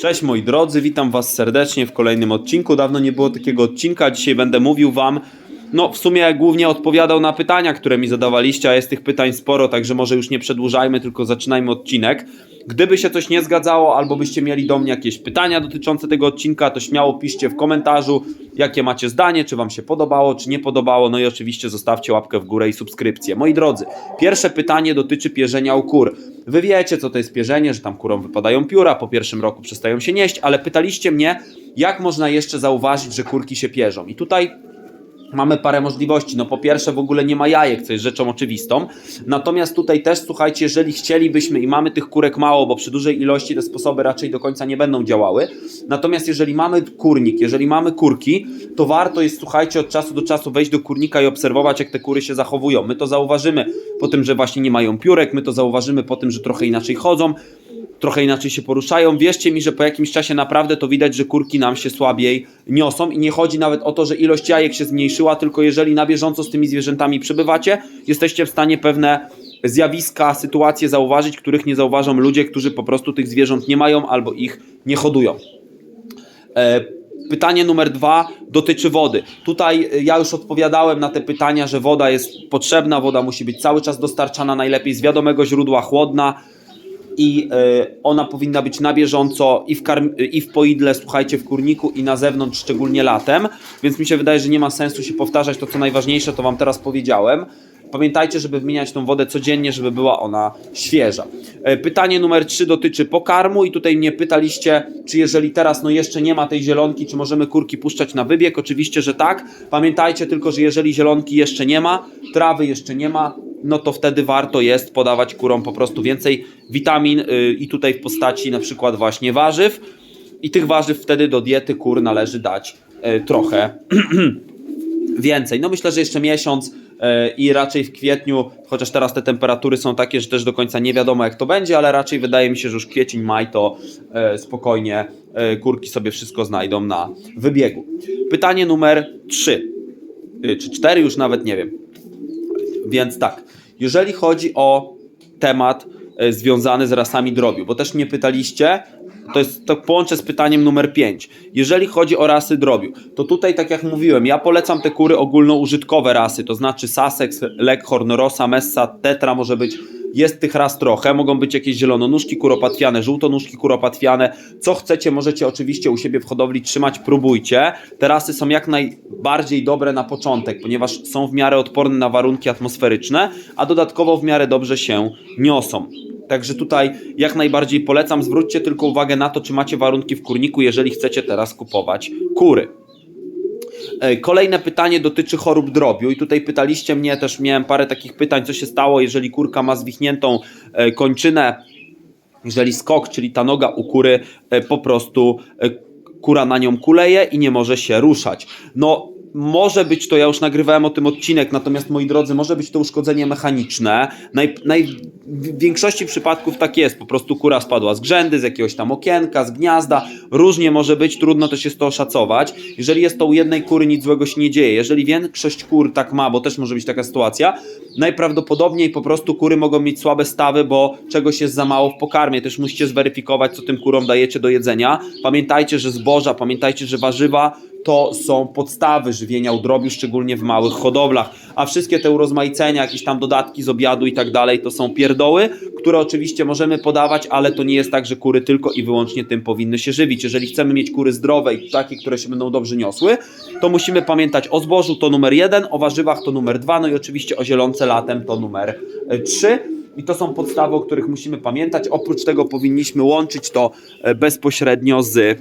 Cześć moi drodzy, witam was serdecznie w kolejnym odcinku. Dawno nie było takiego odcinka, dzisiaj będę mówił wam, no w sumie głównie odpowiadał na pytania, które mi zadawaliście, a jest tych pytań sporo, także może już nie przedłużajmy, tylko zaczynajmy odcinek. Gdyby się coś nie zgadzało, albo byście mieli do mnie jakieś pytania dotyczące tego odcinka, to śmiało piszcie w komentarzu, jakie macie zdanie, czy wam się podobało, czy nie podobało, no i oczywiście zostawcie łapkę w górę i subskrypcję. Moi drodzy, pierwsze pytanie dotyczy pierzenia u kur. Wy wiecie, co to jest pierzenie, że tam kurom wypadają pióra, po pierwszym roku przestają się nieść, ale pytaliście mnie, jak można jeszcze zauważyć, że kurki się pierzą. I tutaj mamy parę możliwości. No po pierwsze w ogóle nie ma jajek, co jest rzeczą oczywistą. Natomiast tutaj też słuchajcie, jeżeli chcielibyśmy i mamy tych kurek mało, bo przy dużej ilości te sposoby raczej do końca nie będą działały. Natomiast jeżeli mamy kurnik, jeżeli mamy kurki, to warto jest słuchajcie od czasu do czasu wejść do kurnika i obserwować jak te kury się zachowują. My to zauważymy po tym, że właśnie nie mają piórek, my to zauważymy po tym, że trochę inaczej chodzą trochę inaczej się poruszają. Wierzcie mi, że po jakimś czasie naprawdę to widać, że kurki nam się słabiej niosą i nie chodzi nawet o to, że ilość jajek się zmniejszyła, tylko jeżeli na bieżąco z tymi zwierzętami przebywacie, jesteście w stanie pewne zjawiska, sytuacje zauważyć, których nie zauważą ludzie, którzy po prostu tych zwierząt nie mają albo ich nie hodują. E, Pytanie numer dwa dotyczy wody. Tutaj e, ja już odpowiadałem na te pytania, że woda jest potrzebna, woda musi być cały czas dostarczana, najlepiej z wiadomego źródła, chłodna i e, ona powinna być na bieżąco i w, i w poidle, słuchajcie, w kurniku i na zewnątrz, szczególnie latem, więc mi się wydaje, że nie ma sensu się powtarzać, to co najważniejsze to Wam teraz powiedziałem. Pamiętajcie, żeby wymieniać tą wodę codziennie, żeby była ona świeża. E, Pytanie numer 3 dotyczy pokarmu i tutaj mnie pytaliście, czy jeżeli teraz no jeszcze nie ma tej zielonki, czy możemy kurki puszczać na wybieg? Oczywiście, że tak. Pamiętajcie tylko, że jeżeli zielonki jeszcze nie ma, trawy jeszcze nie ma, no to wtedy warto jest podawać kurom po prostu więcej witamin y, i tutaj w postaci na przykład właśnie warzyw i tych warzyw wtedy do diety kur należy dać y, trochę więcej. No myślę, że jeszcze miesiąc e, i raczej w kwietniu, chociaż teraz te temperatury są takie, że też do końca nie wiadomo jak to będzie, ale raczej wydaje mi się, że już kwiecień, maj to e, spokojnie e, kurki sobie wszystko znajdą na wybiegu. Pytanie numer 3 czy 4 już nawet nie wiem. Więc tak, jeżeli chodzi o temat e, związany z rasami drobiu, bo też mnie pytaliście, to jest to połączę z pytaniem numer 5. Jeżeli chodzi o rasy drobiu, to tutaj tak jak mówiłem, ja polecam te kury ogólnoużytkowe rasy, to znaczy Sussex, Leghorn, Rosa, Messa, Tetra może być jest tych ras trochę, mogą być jakieś zielononóżki kuropatwiane, żółtonóżki kuropatwiane, co chcecie możecie oczywiście u siebie w hodowli trzymać, próbujcie. Te rasy są jak najbardziej dobre na początek, ponieważ są w miarę odporne na warunki atmosferyczne, a dodatkowo w miarę dobrze się niosą. Także tutaj jak najbardziej polecam, zwróćcie tylko uwagę na to, czy macie warunki w kurniku, jeżeli chcecie teraz kupować kury. E, Kolejne pytanie dotyczy chorób drobiu i tutaj pytaliście mnie, też miałem parę takich pytań, co się stało, jeżeli kurka ma zwichniętą e, kończynę, jeżeli skok, czyli ta noga u kury e, po prostu kura na nią kuleje i nie może się ruszać. No może być to, ja już nagrywałem o tym odcinek, natomiast moi drodzy, może być to uszkodzenie mechaniczne. Naj, naj, w większości przypadków tak jest, po prostu kura spadła z grzędy, z jakiegoś tam okienka, z gniazda, różnie może być, trudno też jest to oszacować. Jeżeli jest to u jednej kury, nic złego się nie dzieje. Jeżeli większość kur tak ma, bo też może być taka sytuacja, najprawdopodobniej po prostu kury mogą mieć słabe stawy, bo czegoś jest za mało w pokarmie. Też musicie zweryfikować, co tym kurom dajecie do jedzenia. Pamiętajcie, że zboża, pamiętajcie, że warzywa to są podstawy żywienia u drobiu, szczególnie w małych hodowlach, a wszystkie te urozmaicenia, jakieś tam dodatki z obiadu i tak dalej, to są pierdoły, które oczywiście możemy podawać, ale to nie jest tak, że kury tylko i wyłącznie tym powinny się żywić. Jeżeli chcemy mieć kury zdrowe i takie, które się będą dobrze niosły, to musimy pamiętać o zbożu to numer jeden, o warzywach to numer dwa, no i oczywiście o zielonce latem to numer e, trzy. I to są podstawy, o których musimy pamiętać. Oprócz tego powinniśmy łączyć to e, bezpośrednio z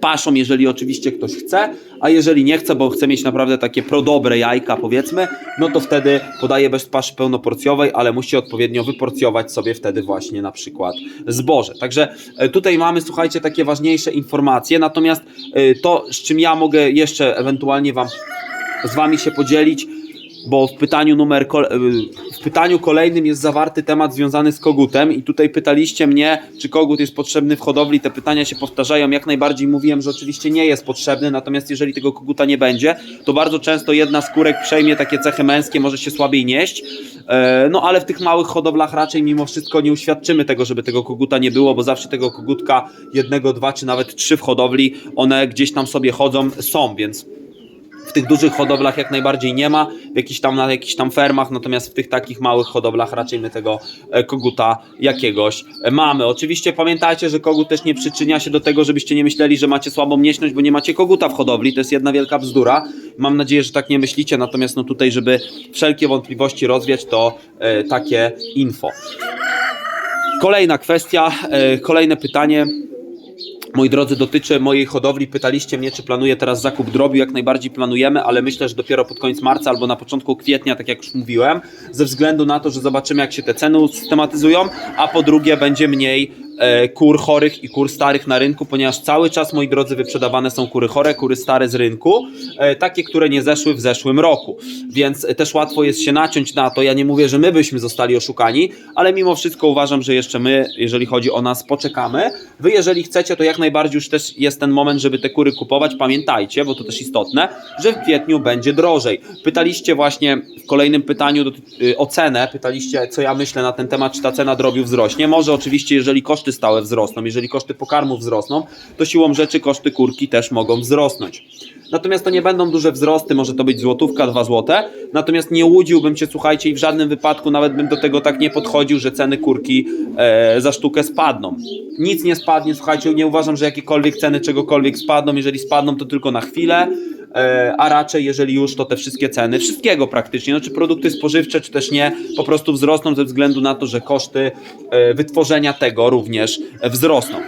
paszą, jeżeli oczywiście ktoś chce, a jeżeli nie chce, bo chce mieć naprawdę takie prodobre jajka, powiedzmy, no to wtedy podaje bez paszy pełnoporcjowej, ale musi odpowiednio wyporcjować sobie wtedy właśnie na przykład zboże. Także e, tutaj mamy, słuchajcie, takie ważniejsze informacje, natomiast e, to, z czym ja mogę jeszcze ewentualnie Wam z Wami się podzielić, bo w pytaniu numer y, w pytaniu kolejnym jest zawarty temat związany z kogutem i tutaj pytaliście mnie, czy kogut jest potrzebny w hodowli. Te pytania się powtarzają. Jak najbardziej mówiłem, że oczywiście nie jest potrzebny, natomiast jeżeli tego koguta nie będzie, to bardzo często jedna z kurek przejmie takie cechy męskie, może się słabiej nieść. E, No ale w tych małych hodowlach raczej mimo wszystko nie uświadczymy tego, żeby tego koguta nie było, bo zawsze tego kogutka jednego, dwa czy nawet trzy w hodowli, one gdzieś tam sobie chodzą, są, więc w tych dużych hodowlach jak najbardziej nie ma, w jakichś tam, na jakichś tam fermach, natomiast w tych takich małych hodowlach raczej my tego e, koguta jakiegoś e, mamy. Oczywiście pamiętajcie, że kogut też nie przyczynia się do tego, żebyście nie myśleli, że macie słabą mieśność, bo nie macie koguta w hodowli, to jest jedna wielka bzdura. Mam nadzieję, że tak nie myślicie, natomiast no tutaj, żeby wszelkie wątpliwości rozwiać, to e, takie info. Kolejna kwestia, kolejne pytanie. Moi drodzy, dotyczy mojej hodowli. Pytaliście mnie, czy planuję teraz zakup drobiu. Jak najbardziej planujemy, ale myślę, że dopiero pod koniec marca albo na początku kwietnia, tak jak już mówiłem, ze względu na to, że zobaczymy, jak się te ceny usystematyzują, a po drugie, będzie mniej kur chorych i kur starych na rynku, ponieważ cały czas, moi drodzy, wyprzedawane są kury chore, kury stare z rynku, e, takie, które nie zeszły w zeszłym roku. Więc e, też łatwo jest się naciąć na to. Ja nie mówię, że my byśmy zostali oszukani, ale mimo wszystko uważam, że jeszcze my, jeżeli chodzi o nas, poczekamy. Wy, jeżeli chcecie, to jak najbardziej już też jest ten moment, żeby te kury kupować. Pamiętajcie, bo to też istotne, że w kwietniu będzie drożej. Pytaliście właśnie w kolejnym pytaniu y, o cenę, pytaliście, co ja myślę na ten temat, czy ta cena drobiu wzrośnie. Może oczywiście, jeżeli koszty stałe wzrosną, jeżeli koszty pokarmów wzrosną, to siłą rzeczy koszty kurki też mogą wzrosnąć. Natomiast to nie będą duże wzrosty, może to być złotówka, dwa złote. Natomiast nie łudziłbym się, słuchajcie, i w żadnym wypadku nawet bym do tego tak nie podchodził, że ceny kurki e, za sztukę spadną. Nic nie spadnie, słuchajcie, nie uważam, że jakiekolwiek ceny czegokolwiek spadną. Jeżeli spadną, to tylko na chwilę. E, a raczej, jeżeli już, to te wszystkie ceny, wszystkiego praktycznie, no czy produkty spożywcze, czy też nie, po prostu wzrosną ze względu na to, że koszty e, wytworzenia tego również wzrosną.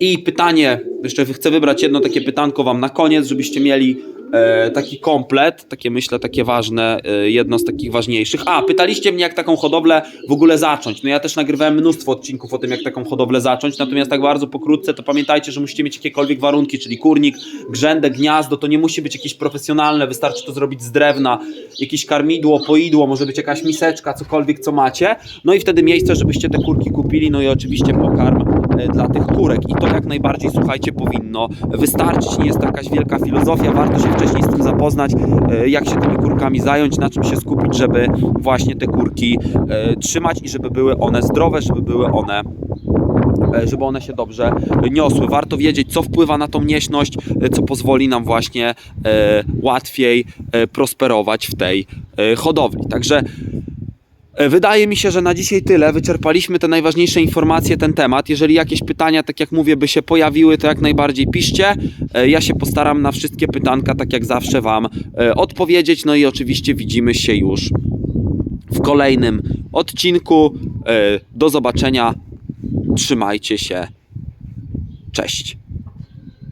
I pytanie, jeszcze chcę wybrać jedno takie pytanko Wam na koniec, żebyście mieli e, taki komplet, takie myślę, takie ważne, e, jedno z takich ważniejszych. A, pytaliście mnie, jak taką hodowlę w ogóle zacząć. No ja też nagrywałem mnóstwo odcinków o tym, jak taką hodowlę zacząć, natomiast tak bardzo pokrótce, to pamiętajcie, że musicie mieć jakiekolwiek warunki, czyli kurnik, grzędę, gniazdo, to nie musi być jakieś profesjonalne, wystarczy to zrobić z drewna, jakieś karmidło, poidło, może być jakaś miseczka, cokolwiek, co macie. No i wtedy miejsce, żebyście te kurki kupili, no i oczywiście pokarm dla tych kurek. I to jak najbardziej, słuchajcie, powinno wystarczyć. Nie jest to jakaś wielka filozofia, warto się wcześniej z tym zapoznać, e, jak się tymi kurkami zająć, na czym się skupić, żeby właśnie te kurki e, trzymać i żeby były one zdrowe, żeby były one e, żeby one się dobrze niosły. Warto wiedzieć, co wpływa na tą nieśność, co pozwoli nam właśnie łatwiej prosperować w tej hodowli. Także Wydaje mi się, że na dzisiaj tyle. Wyczerpaliśmy te najważniejsze informacje, ten temat. Jeżeli jakieś pytania, tak jak mówię, by się pojawiły, to jak najbardziej piszcie. E, Ja się postaram na wszystkie pytanka, tak jak zawsze, Wam e, odpowiedzieć. No i oczywiście widzimy się już w kolejnym odcinku. E, Do zobaczenia. Trzymajcie się. Cześć.